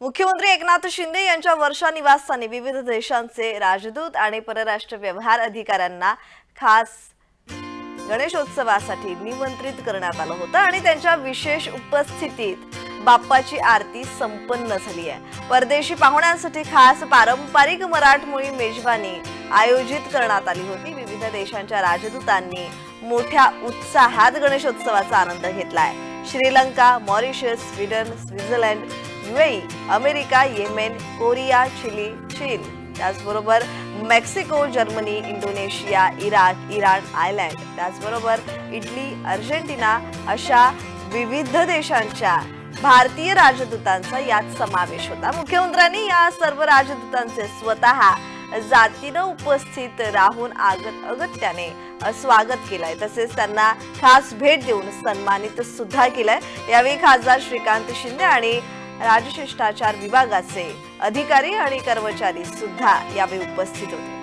मुख्यमंत्री एकनाथ शिंदे यांच्या वर्षा निवासस्थानी विविध देशांचे राजदूत आणि परराष्ट्र व्यवहार अधिकाऱ्यांना खास गणेशोत्सवासाठी निमंत्रित करण्यात आलं होतं आणि त्यांच्या विशेष उपस्थितीत बाप्पाची आरती संपन्न झाली आहे. परदेशी पाहुण्यांसाठी खास पारंपरिक मराठमोळी मेजवानी आयोजित करण्यात आली होती. विविध देशांच्या राजदूतांनी मोठ्या उत्साहात गणेशोत्सवाचा आनंद घेतलाय. Sri Lanka Mauritius Sweden Switzerland UAE America Yemen Korea Chile चीन त्याचबरोबर Mexico Germany Indonesia Iraq Iran Ireland त्याचबरोबर इटली अर्जेंटिना अशा विविध देशांच्या भारतीय राजदूतांचा यात समावेश होता. मुख्यमंत्र्यांनी या सर्व राजदूतांचे स्वतः जातीनं उपस्थित राहून आगत अगत्याने स्वागत केलंय. तसेच त्यांना खास भेट देऊन सन्मानित सुद्धा केलंय. यावेळी खासदार श्रीकांत शिंदे आणि राजशिष्टाचार विभागाचे अधिकारी आणि कर्मचारी सुद्धा यावेळी उपस्थित होते.